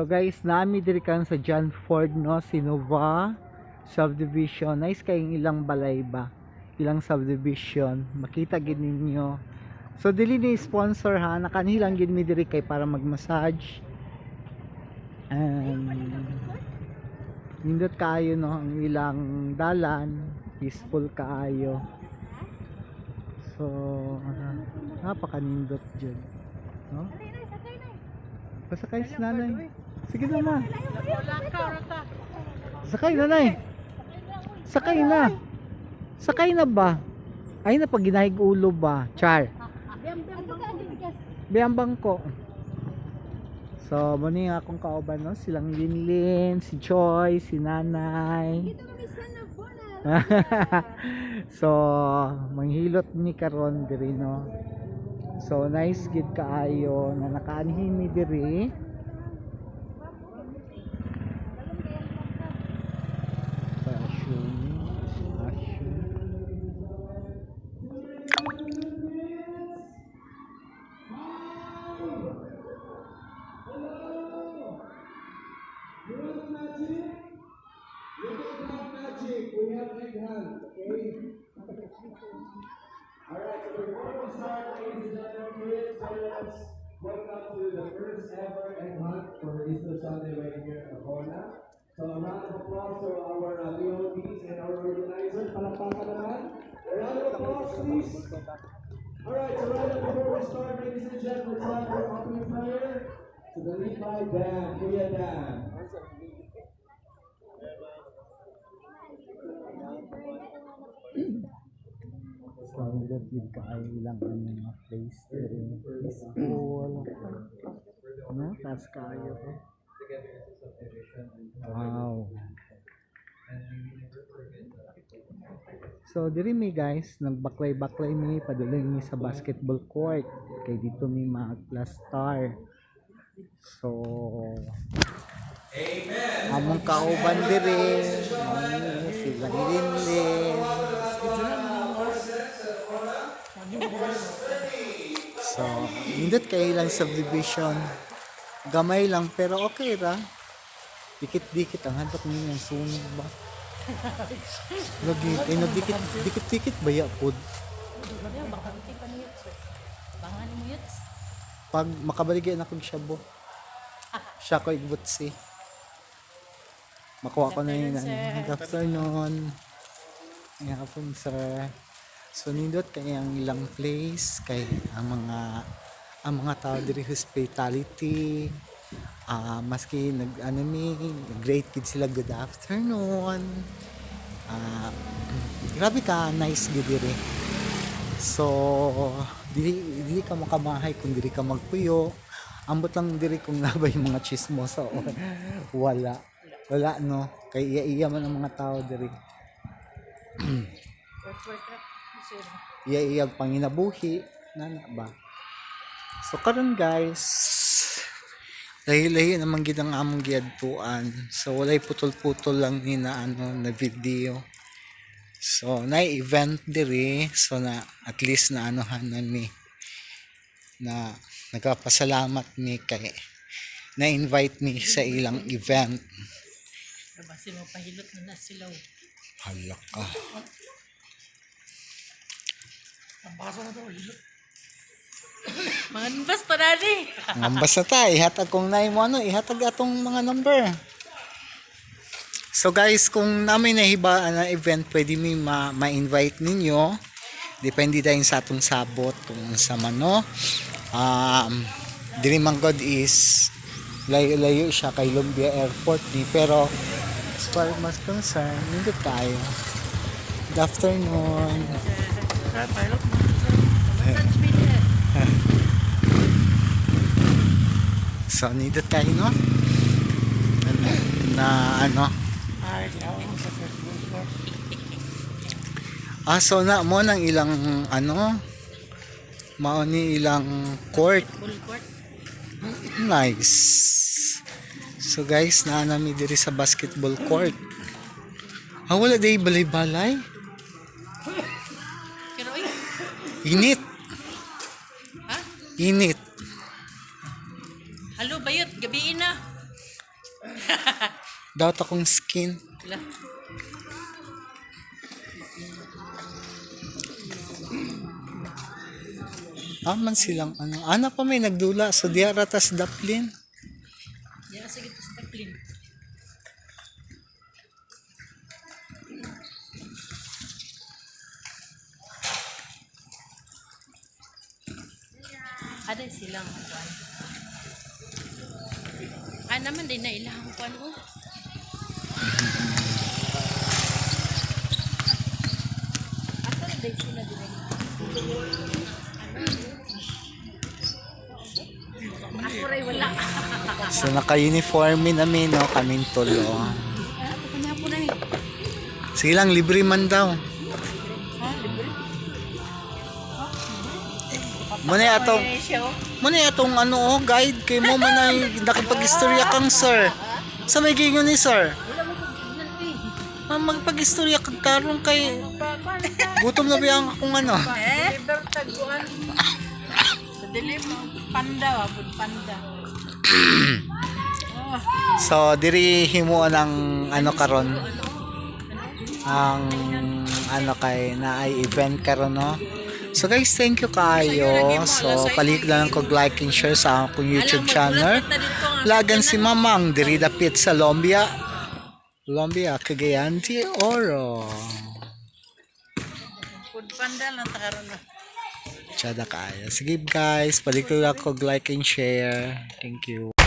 So guys, nami diri kan sa John Ford no, Sinova subdivision. Nice kayong ilang balay ba? Ilang subdivision. Makita gid ninyo. So dili ni sponsor ha, nakanilang gid mi diri kay para mag-massage. And nindot kaayo no ang ilang dalan, peaceful kaayo. So napakanindot dyan. No? Pasakay si nanay. Sige na na. Sakay nanay. Sakay na. Sakay na ba? Ay na pag ginahig ulo ba? Char. Biyambang ko. So, muna yung akong kauban, no? Silang Linlin, si Joy, si Nanay. so, manghilot ni karon diri, no? So, nice gid kaayo na nakaanhin mi diri. Start, ladies and gentlemen, join us. Welcome to the first ever egg hunt for Easter Sunday right here at Acona. So a round of applause to our uh, and our organizers. Palakpakan naman. A round of applause, please. Alright, so right up before we start, ladies and gentlemen, it's time for opening prayer to the Levi Band, Kuya Dan. Standard yun kaayo ilang ano mga place diri. Peaceful. Ano? Tas kaayo ko. Wow. So diri mi guys, nagbaklay-baklay mi padulong mi sa basketball court kay dito mi mag-star. So Amen. Among kauban diri, sila Linlin. So, nindot kay ilang subdivision. Gamay lang pero okay ra. Dikit-dikit ang hantok niyo ng sunog ba? Lagi, kay nagdikit, dikit-dikit ba ya pod? Bangan mo yuts. Pag makabaligay na kog shabo. Siya ko igbutsi. Makuha ko na yun. Good afternoon, sir. Good afternoon. Nga po, sir. So, nindot kay ang ilang place, kay ang mga ang mga tao diri hospitality, ah maski nag ano mi, great kid sila good afternoon. Ah grabe ka nice gid diri. So, dili dili ka makamahay kung dili ka magpuyo. Ambot lang diri kung nabay mga chismosa o wala. Wala no. Kay iya-iya man ang mga tao diri. Sir. Iya-iyag panginabuhi. Nana ba? So karon guys, lahi-lahi naman gid ang among giadtuan. So walay putol-putol lang ni na ano na video. So na event diri so na at least na anohan na mi na nagpapasalamat mi kay na invite mi sa ilang event. Diba, sino pahilot na na sila. Hala ka. Mga basta na ni. Ngambas na ta, ihatag kong na mo ano, ihatag atong mga number. So guys, kung namin nahibaan na event, pwede mi ma- ma-invite ninyo. Depende dahil sa atong sabot kung sa mano. Um, diri man God is layo-layo siya kay Lumbia Airport ni pero as far as mas concerned, nindot tayo. Good afternoon. Sir, pilot mo. So, nindot tayo, no? Na ano, Ay, sa Facebook. Ah, so na mo nang ilang ano mao ni ilang court. Full court. Nice. So guys, naa nami diri sa basketball court. Ah, wala day balay-balay. Init. ha? Init. Halo, bayot. Gabiin na. Daot akong skin. Wala. Aman silang ano. Ana pa may nagdula. So diya ratas daplin. Yan, sige, tapos taklin. Ada silang kuan. Ah, naman din na ilang kuan oh. Ato na din sila din. Ako rin wala. So naka-uniforme namin no. Kaming tulo. Na eh. Sige lang, libre man daw. Muna atong Eh. Muna atong ano oh, guide kay mo man ay nakipag-istorya kang sir. Sa may gingon ni sir. Eh. Ah, magpag-istorya kag karon kay gutom na ba akong ano. Eh? Deliver taguan. Sa deliver, panda, wabod panda. So diri himuon ang ano karon ang ano kay na ay event karon no. So guys, thank you kayo. So palik lang ko like and share sa akong YouTube channel. Lagan si Mamang diri dapit sa Lombia. Lombia, Cagayan de Oro. food panda lang takaroon na. Tsada kaya. Sige guys, palik lang ko like and share. Thank you.